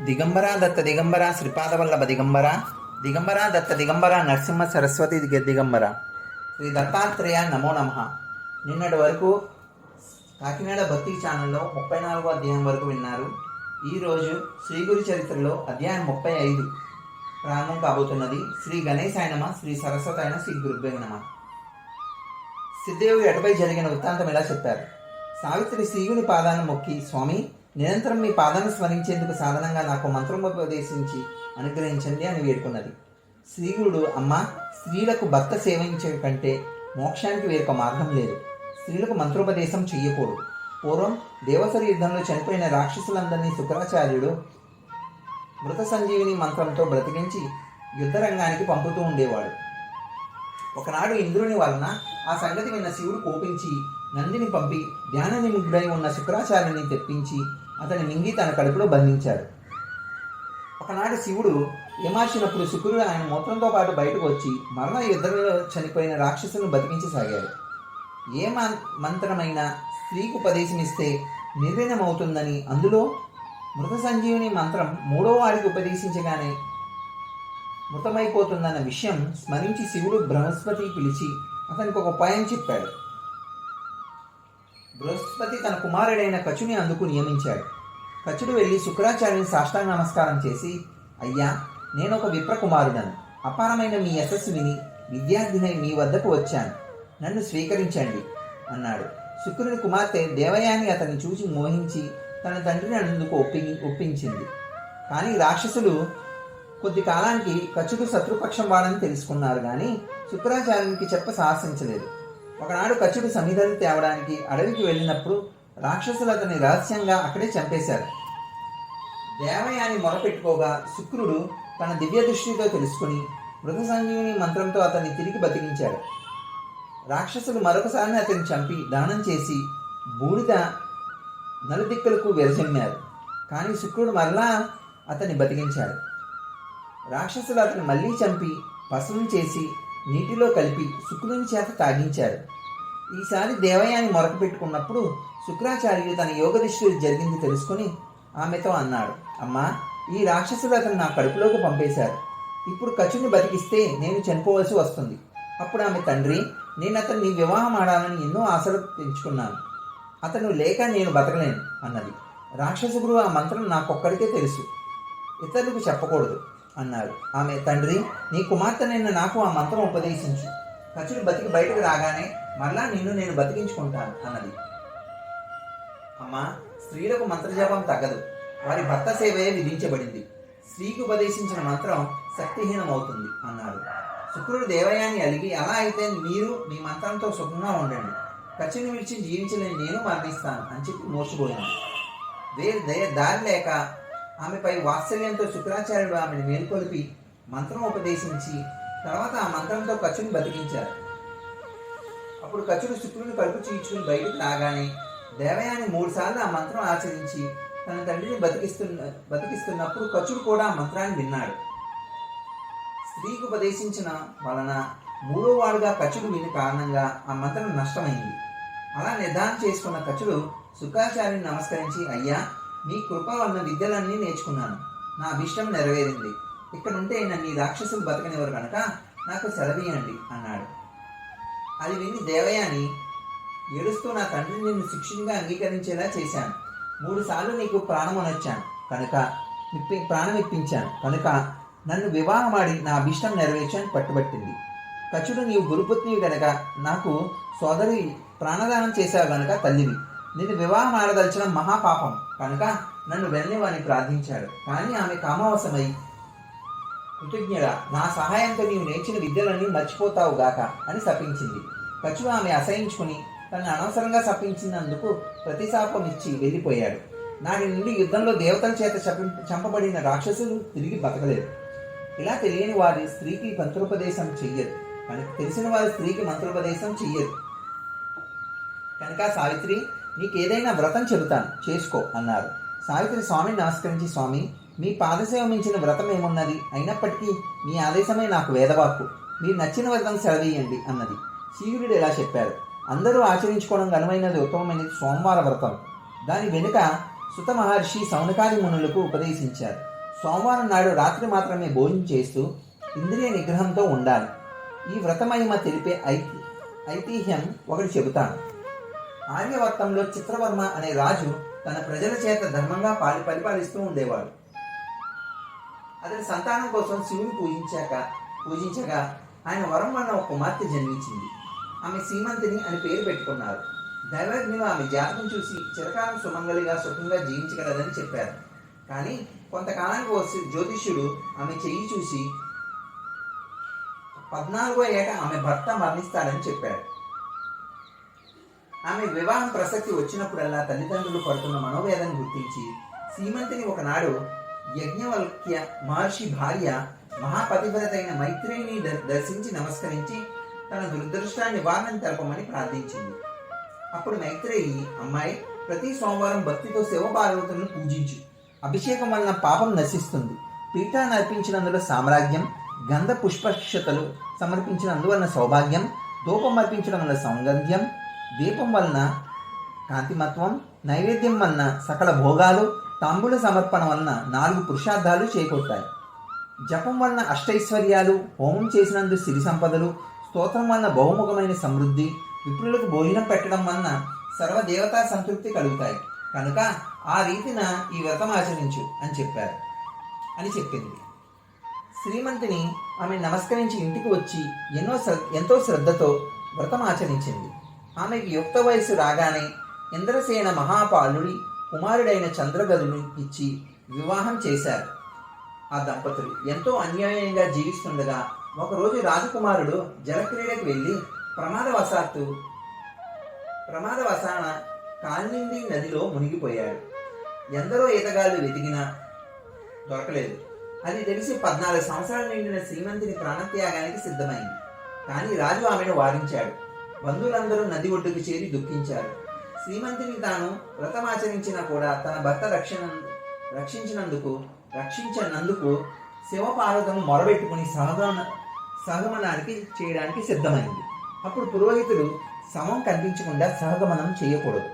దిగంబర దత్త దిగంబర శ్రీపాదవల్లభ దిగంబర దిగంబర దత్త దిగంబర నరసింహ సరస్వతి దిగంబర శ్రీ దత్తాత్రేయ నమో నమ నిన్నటి వరకు కాకినాడ భక్తి ఛానల్లో ముప్పై నాలుగో అధ్యాయం వరకు విన్నారు. ఈరోజు శ్రీ గురు చరిత్రలో అధ్యాయం ముప్పై ఐదు ప్రారంభం కాబోతున్నది. శ్రీ గణేశాయ నమ శ్రీ అయిన శ్రీ గురుభ్య నమ. సిద్ధయోగి ఎడపై జరిగిన వృత్తాంతం ఇలా చెప్పారు? సావిత్రి శ్రీగుని పాదాన్ని మొక్కి స్వామి నిరంతరం మీ పాదాన్ని స్మరించేందుకు సాధనంగా నాకు మంత్రోపదేశించి అనుగ్రహించండి అని వేడుకున్నది. శ్రీగురుడు అమ్మ స్త్రీలకు భర్త సేవించే కంటే మోక్షానికి వేరొక మార్గం లేదు. స్త్రీలకు మంత్రోపదేశం చెయ్యకూడదు. పూర్వం దేవసర యుద్ధంలో చనిపోయిన రాక్షసులందరినీ శుక్రాచార్యుడు మృత సంజీవిని మంత్రంతో బ్రతికించి యుద్ధరంగానికి పంపుతూ ఉండేవాడు. ఒకనాడు ఇంద్రుని వలన ఆ సంగతి విన్న శివుడు కోపించి నందిని పంపి ధ్యాన నిముగ్ధుడై ఉన్న శుక్రాచార్యుని తెప్పించి అతని మింగి తన కడుపులో బంధించాడు. ఒకనాడు శివుడు ఏమార్చినప్పుడు శుక్రుడు ఆయన మూత్రంతో పాటు బయటకు వచ్చి మరణ యుద్ధంలో చనిపోయిన రాక్షసులను బతికించసాగాడు. ఏ మం- మంత్రమైనా స్త్రీకి ఉపదేశమిస్తే నిర్వీణమవుతుందని అందులో మృత సంజీవిని మంత్రం మూడో వారికి ఉపదేశించగానే మృతమైపోతుందన్న విషయం స్మరించి శివుడు బృహస్పతి పిలిచి అతనికి ఒక ఉపాయం చెప్పాడు. బృహస్పతి తన కుమారుడైన కచుని అందుకు నియమించాడు. కచుడు వెళ్ళి శుక్రాచార్యుని సాష్టాంగ నమస్కారం చేసి అయ్యా నేను ఒక విప్రకుమారుడను. అపారమైన మీ యశస్సు విని విద్యార్థినై మీ వద్దకు వచ్చాను. నన్ను స్వీకరించండి అన్నాడు. శుక్రుని కుమార్తె దేవయాని అతన్ని చూసి మోహించి తన తండ్రిని అందుకు ఒప్పి ఒప్పించింది. కానీ రాక్షసులు కొద్ది కాలానికి కచుడు శత్రుపక్షం వాడని తెలుసుకున్నారు కానీ శుక్రాచార్యునికి చెప్ప సాహసించలేదు. ఒకనాడు కచ్చుడు సమిధలు తేవడానికి అడవికి వెళ్ళినప్పుడు రాక్షసులు అతన్ని రహస్యంగా అక్కడే చంపేశారు. దేవయాని మొరపెట్టుకోగా శుక్రుడు తన దివ్య దృష్టితో తెలుసుకుని మృత సంజీవిని మంత్రంతో అతన్ని తిరిగి బతికించాడు. రాక్షసులు మరొకసారి అతన్ని చంపి దానం చేసి బూడిద నలుదిక్కులకు విరజమ్మారు. కానీ శుక్రుడు మరలా అతన్ని బతికించాడు. రాక్షసులు అతన్ని మళ్ళీ చంపి పసరం చేసి నీటిలో కలిపి శుక్రుని చేత తాగించారు. ఈసారి దేవయాని మొరక పెట్టుకున్నప్పుడు శుక్రాచార్యుడు తన యోగ దృష్టి జరిగింది తెలుసుకుని ఆమెతో అన్నాడు అమ్మా ఈ రాక్షసుడు అతను నా కడుపులోకి పంపేశారు. ఇప్పుడు ఖర్చుని బతికిస్తే నేను చనిపోవలసి వస్తుంది. అప్పుడు ఆమె తండ్రి నేను అతన్ని వివాహం ఆడాలని ఎన్నో ఆశలు పెంచుకున్నాను. అతను లేక నేను బతకలేను అన్నది. రాక్షస గురువు ఆ మంత్రం నాకొక్కడికే తెలుసు. ఇతరులకు చెప్పకూడదు. అన్నాడు. ఆమె తండ్రి నీ కుమార్తెనైన నాకు ఆ మంత్రం ఉపదేశించు. ఖర్చులు బతికి బయటకు రాగానే మరలా నిన్ను నేను బతికించుకుంటాను అన్నది. అమ్మా స్త్రీలకు మంత్రజపం తగ్గదు. వారి భర్త సేవయే విధించబడింది. స్త్రీకి ఉపదేశించిన మంత్రం శక్తిహీనమవుతుంది అన్నాడు. శుక్రుడు దేవయాన్ని అలిగి అలా అయితే మీరు మీ మంత్రంతో సుఖంగా ఉండండి. ఖర్చుని విడిచి జీవించలేని నేను మరణిస్తాను అని చెప్పి మోసపోయాను వేరు దయ దారి లేక ఆమెపై వాత్సల్యంతో శుక్రాచార్యుడు ఆమెను మేల్కొలిపి మంత్రం ఉపదేశించి తర్వాత ఆ మంత్రంతో కచుని బతికించారు. అప్పుడు కచుడు శుక్రుని కడుపు చీల్చుకుని బయటకు రాగానే దేవయాని మూడుసార్లు ఆ మంత్రం ఆచరించి తన తండ్రిని బతికిస్తున్న బతికిస్తున్నప్పుడు కచుడు కూడా ఆ మంత్రాన్ని విన్నాడు. స్త్రీకి ఉపదేశించిన వలన మూడో వాడుగా కచుడు విని కారణంగా ఆ మంత్రం నష్టమైంది. అలా నిర్ధారణ చేసుకున్న కచుడు శుక్రాచార్యుని నమస్కరించి అయ్యా మీ కృప వలన విద్యలన్నీ నేర్చుకున్నాను. నా అభిష్టం నెరవేరింది. ఇక్కడ ఉంటే నన్ను ఈ రాక్షసులు బతకనివ్వరు కనుక నాకు సెలవీయండి అన్నాడు. అది విని దేవయాని ఏడుస్తూ నా తండ్రిని నిన్ను శిక్షణగా అంగీకరించేలా చేశాను. మూడు సార్లు నీకు ప్రాణం అనొచ్చాను కనుక ఇప్పి ప్రాణం ఇప్పించాను కనుక నన్ను వివాహమాడి నా అభిష్టం నెరవేర్చని పట్టుబట్టింది. కచుడు నీవు గురుపుత్నివి గనక నాకు సోదరి ప్రాణదానం చేశావు గనక తల్లివి. నేను వివాహం ఆడదలచడం మహాపాపం. కనుక నన్ను వెళ్ళనివని ప్రార్థించాడు. కానీ ఆమె కామవశమై కృతజ్ఞుడా నా సహాయంతో నీవు నేర్చిన విద్యలన్నీ మర్చిపోతావు గాక అని శపించింది. కచుడు ఆమె అసహించుకుని తనను అనవసరంగా శపించినందుకు ప్రతిశాపం ఇచ్చి వెళ్ళిపోయాడు. నాటి నుండి యుద్ధంలో దేవతల చేత శపి చంపబడిన రాక్షసులు తిరిగి బతకలేదు. ఇలా తెలియని వారి స్త్రీకి మంత్రోపదేశం చెయ్యరు కనుక తెలిసిన వారి స్త్రీకి మంత్రోపదేశం చెయ్యరు కనుక సావిత్రి నీకు ఏదైనా వ్రతం చెబుతాను చేసుకో అన్నారు. సావిత్రి స్వామిని నమస్కరించి స్వామి మీ పాదసేవ మించిన వ్రతం ఏమున్నది? అయినప్పటికీ మీ ఆదేశమే నాకు వేదవాక్కు. మీరు నచ్చిన వ్రతం సెలవేయండి అన్నది. సీర్యుడు ఇలా చెప్పారు అందరూ ఆచరించుకోవడం ఘనమైనది ఉత్తమమైనది సోమవార వ్రతం. దాని వెనుక సుత మహర్షి సౌనకాది మునులకు ఉపదేశించారు. సోమవారం నాడు రాత్రి మాత్రమే భోజనం చేస్తూ ఇంద్రియ నిగ్రహంతో ఉండాలి. ఈ వ్రతమహిమ తెలిపే ఐతి ఐతిహ్యం ఒకటి చెబుతాను. ఆర్యవర్తంలో చిత్రవర్మ అనే రాజు తన ప్రజల చేత ధర్మంగా పాలి పరిపాలిస్తూ ఉండేవాడు. అతని సంతానం కోసం శివుని పూజించాక పూజించగా ఆయన వరం వల్ల ఒక కుమార్తె జన్మించింది. ఆమె సీమంతిని అని పేరు పెట్టుకున్నారు. దైవజ్ఞులు ఆమె జాతకం చూసి చిరకాలం సుమంగళిగా సుఖంగా జీవించగలదని చెప్పారు. కానీ కొంతకాలానికి వచ్చి జ్యోతిష్యుడు ఆమె చెయ్యి చూసి పద్నాలుగో ఏట ఆమె భర్త మరణిస్తాడని చెప్పాడు. ఆమె వివాహం ప్రసక్తి వచ్చినప్పుడల్లా తల్లిదండ్రులు పడుతున్న మనోవేదన గుర్తించి సీమంతిని ఒకనాడు యజ్ఞవల్క్య మహర్షి భార్య మహాపతివ్రతైన మైత్రేయిని దర్శించి నమస్కరించి తన దురదృష్టాన్ని నివారణ తెలపమని ప్రార్థించింది. అప్పుడు మైత్రేయి అమ్మాయి ప్రతి సోమవారం భక్తితో శివ శివపార్వతులను పూజించు. అభిషేకం వలన పాపం నశిస్తుంది. పీఠాన్ని అర్పించినందులో సామ్రాజ్యం గంధ పుష్పక్షతలు సమర్పించినందువలన సౌభాగ్యం ధూపం అర్పించడం వల్ల సౌగంధ్యం దీపం వలన కాంతిమత్వం నైవేద్యం వలన సకల భోగాలు తాంబూల సమర్పణ వలన నాలుగు పురుషార్థాలు చేకూరుతాయి. జపం వలన అష్టైశ్వర్యాలు హోమం చేసినందు సిరి సంపదలు స్తోత్రం వలన బహుముఖమైన సమృద్ధి విప్రులకు భోజనం పెట్టడం వలన సర్వదేవతా సంతృప్తి కలుగుతాయి. కనుక ఆ రీతిన ఈ వ్రతం ఆచరించు అని చెప్పారు. అని చెప్పింది. శ్రీమంతిని ఆమె నమస్కరించి ఇంటికి వచ్చి ఎన్నో శ్ర- ఎంతో శ్రద్ధతో వ్రతం ఆచరించింది. ఆమెకు యుక్త వయసు రాగానే ఇంద్రసేన మహాపాలుడి కుమారుడైన చంద్రగదుని ఇచ్చి వివాహం చేశారు. ఆ దంపతులు ఎంతో అన్యాయంగా జీవిస్తుండగా ఒకరోజు రాజకుమారుడు జలక్రీడకు వెళ్ళి ప్రమాదవశాత్తు ప్రమాదవశాన కాల్నిండి నదిలో మునిగిపోయాడు. ఎందరో ఈతగాళ్ళు వెతికినా దొరకలేదు. అది తెలిసి పద్నాలుగు సంవత్సరాలు నిండిన శ్రీమంతిని ప్రాణత్యాగానికి సిద్ధమైంది. కానీ రాజు ఆమెను వారించాడు. బంధువులందరూ నది ఒడ్డుకు చేరి దుఃఖించారు. శ్రీమంతిని తాను వ్రతమాచరించినా కూడా తన భర్త రక్షణ రక్షించినందుకు రక్షించినందుకు శివపార్వతము మొరబెట్టుకుని సహగమన సహగమనానికి చేయడానికి సిద్ధమైంది. అప్పుడు పురోహితుడు సమం కనిపించకుండా సహగమనం చేయకూడదు.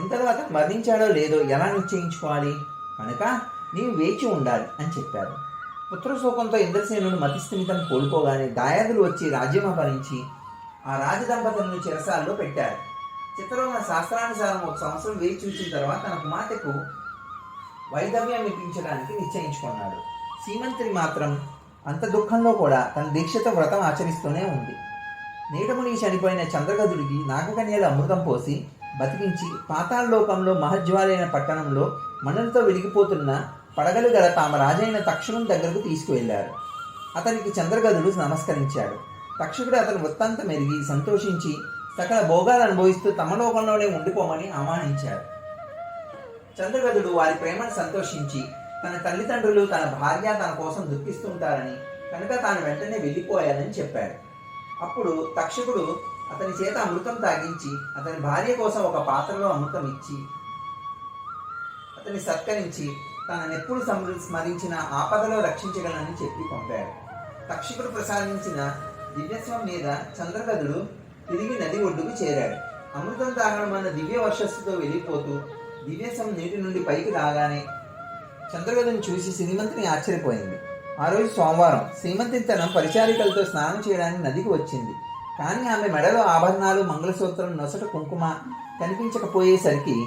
ఇంతలో అతను మరణించాడో లేదో ఎలా నిశ్చయించుకోవాలి? కనుక నీవు వేచి ఉండాలి అని చెప్పారు. పుత్రశోకంతో ఇంద్రసేనుడు మతిస్థిమితం కోల్పోగానే దాయాదులు వచ్చి రాజ్యం అపహరించి ఆ రాజదంపతులను చెరసాల్లో పెట్టారు. చిత్రంలో శాస్త్రానుసారం ఒక సంవత్సరం వేచి చూసిన తర్వాత తన కుమార్తెకు వైదవ్యం ఇప్పించడానికి నిశ్చయించుకున్నాడు. సీమంతిని మాత్రం అంత దుఃఖంలో కూడా తన దీక్షతో వ్రతం ఆచరిస్తూనే ఉంది. నీటముని చనిపోయిన చంద్రగదుడికి నాగకన్యలు అమృతం పోసి బతికించి పాతాళలోకంలో మహజ్వాలైన పట్టణంలో మణులతో వెలిగిపోతున్న పడగలు గల తామ రాజైన తక్షణం దగ్గరకు తీసుకువెళ్ళారు అతనికి చంద్రగదుడు నమస్కరించాడు. తక్షకుడు అతని వృత్తాంతం ఎరిగి సంతోషించి సకల భోగాలు అనుభవిస్తూ తమ లోకంలోనే ఉండిపోమని ఆహ్వానించాడు. చంద్రగదుడు వారి ప్రేమను సంతోషించి తన తల్లిదండ్రులు తన భార్య తన కోసం దుఃఖిస్తుంటారని కనుక తాను వెంటనే వెళ్ళిపోయాలని చెప్పాడు. అప్పుడు తక్షకుడు అతని చేత అమృతం తాగించి అతని భార్య కోసం ఒక పాత్రలో అమృతం ఇచ్చి అతని సత్కరించి తననెప్పుడు సమృ స్మరించిన ఆపదలో రక్షించగలనని చెప్పి పంపాడు. తక్షకుడు ప్రసాదించిన దివ్యస్వం మీద చంద్రగదుడు తిరిగి నది ఒడ్డుకు చేరాడు. అమృతం తాగడం అన్న దివ్య వర్షస్సుతో వెళ్ళిపోతూ దివ్యస్వం నీటి నుండి పైకి రాగానే చంద్రగదుని చూసి శ్రీమంతిని ఆశ్చర్యపోయింది. ఆ రోజు సోమవారం శ్రీమంతి తన పరిచారికలతో స్నానం చేయడానికి నదికి వచ్చింది. కానీ ఆమె మెడలో ఆభరణాలు మంగళసూత్రం నొసట కుంకుమ కనిపించకపోయేసరికి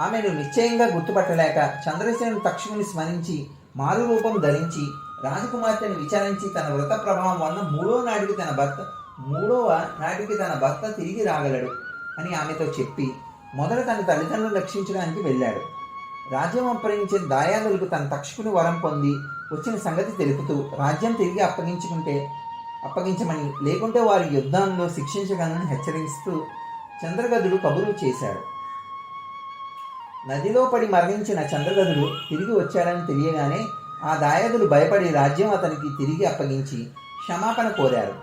ఆమెను నిశ్చయంగా గుర్తుపట్టలేక చంద్రసేను తక్షణుని స్మరించి మారు రూపం ధరించి రాజకుమార్తెను విచారించి తన వ్రత ప్రభావం వలన మూడో నాటికి తన భర్త మూడవ నాటికి తన భర్త తిరిగి రాగలడు అని ఆమెతో చెప్పి మొదట తన తల్లిదండ్రులను రక్షించడానికి వెళ్ళాడు. రాజ్యం అప్పగించిన దాయాదులకు తన తక్షకుని వరం పొంది వచ్చిన సంగతి తెలుపుతూ రాజ్యం తిరిగి అప్పగించుకుంటే అప్పగించమని లేకుంటే వారి యుద్ధంలో శిక్షించగలనని హెచ్చరిస్తూ చంద్రగదుడు కబురు చేశాడు. నదిలో పడి మరణించిన చంద్రగదుడు తిరిగి వచ్చాడని తెలియగానే ఆ దాయాదులు భయపడి రాజ్యం అతనికి తిరిగి అప్పగించి క్షమాపణ కోరారు.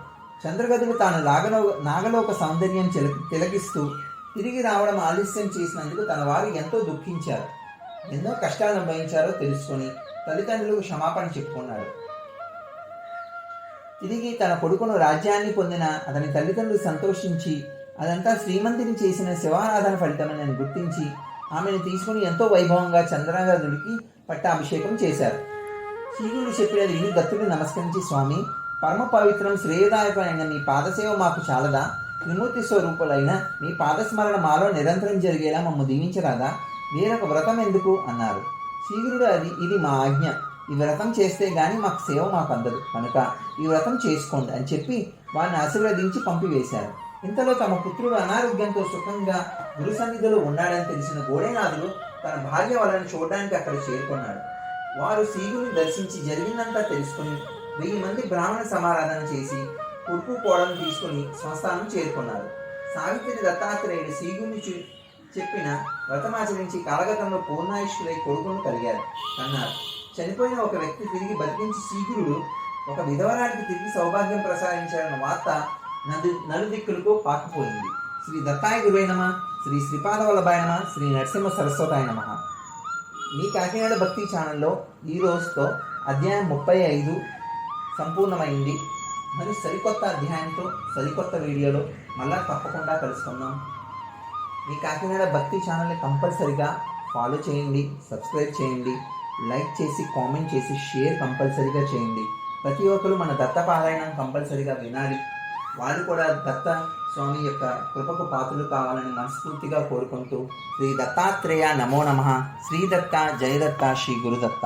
చంద్రగదుడు తాను నాగలో నాగలోక సౌందర్యం తిలకిస్తూ తిరిగి రావడం ఆలస్యం చేసినందుకు తన వారు ఎంతో దుఃఖించారు. ఎన్నో కష్టాలు అనుభవించారో తెలుసుకొని తల్లిదండ్రులకు క్షమాపణ చెప్పుకున్నాడు తిరిగి తన కొడుకును రాజ్యాన్ని పొందిన అతని తల్లిదండ్రులు సంతోషించి అదంతా శ్రీమంతిని చేసిన శివారాధన ఫలితమని గుర్తించి ఆమెను తీసుకుని ఎంతో వైభవంగా చంద్రగదుడికి పట్టాభిషేకం చేశారు. శ్రీగురుడు చెప్పినది విని దత్తుడు నమస్కరించి స్వామి పరమ పవిత్రం శ్రేయదాయకమైన మీ పాదసేవ మాకు చాలదా? త్రిమూర్తి స్వరూపులైన మీ పాదస్మరణ మాలో నిరంతరం జరిగేలా మమ్మ దీవించరాదా? వేరొక వ్రతం ఎందుకు అన్నారు. శ్రీగురుడు అది ఇది మా ఆజ్ఞ. ఈ వ్రతం చేస్తే గాని మాకు సేవ మాకు అందదు కనుక ఈ వ్రతం చేసుకోండి అని చెప్పి వారిని ఆశీర్వదించి పంపివేశారు. ఇంతలో తమ పుత్రుడు అనారోగ్యంతో సుఖంగా గురు సన్నిధిలో ఉన్నాడని తెలిసిన గోడేనాథుడు తన భార్య వాళ్ళని చూడడానికి అక్కడ చేరుకున్నాడు. వారు శ్రీగురిని దర్శించి జరిగిందంతా తెలుసుకుని వెయ్యి మంది బ్రాహ్మణ సమారాధన చేసి ఉడుపు కోడను తీసుకుని స్వస్థానం చేరుకున్నారు. సావిత్రి దత్తాత్రేయుడు శ్రీగురిని చూ చెప్పిన వ్రతమాచరించి కాలగతంలో పూర్ణాయుష్కులై కొడుకును కలిగారు. అన్నారు చనిపోయిన ఒక వ్యక్తి తిరిగి బతికించి శ్రీగురుడు ఒక విధవరానికి తిరిగి సౌభాగ్యం ప్రసాదించారన్న వార్త నది నలుదిక్కులకు పాకిపోయింది. శ్రీ దత్తాయ గురువైనమ శ్రీ శ్రీపాద శ్రీ నరసింహ సరస్వతాయ నమ. మీ కాకినాడ భక్తి ఛానల్లో ఈ రోజుతో అధ్యాయం ముప్పై ఐదు సంపూర్ణమైంది. మరి సరికొత్త అధ్యాయంతో సరికొత్త వీడియోలో మళ్ళా తప్పకుండా కలుసుకుందాం. మీ కాకినాడ భక్తి ఛానల్ని కంపల్సరిగా ఫాలో చేయండి సబ్స్క్రైబ్ చేయండి లైక్ చేసి కామెంట్ చేసి షేర్ కంపల్సరీగా చేయండి. ప్రతి ఒక్కరు మన దత్త పారాయణం కంపల్సరీగా వినాలి. వారు కూడా దత్త స్వామి యొక్క కృపకు పాత్రలు కావాలని మనస్ఫూర్తిగా కోరుకుంటూ శ్రీ దత్తాత్రేయ నమో నమ. శ్రీదత్త జయదత్త శ్రీ గురుదత్త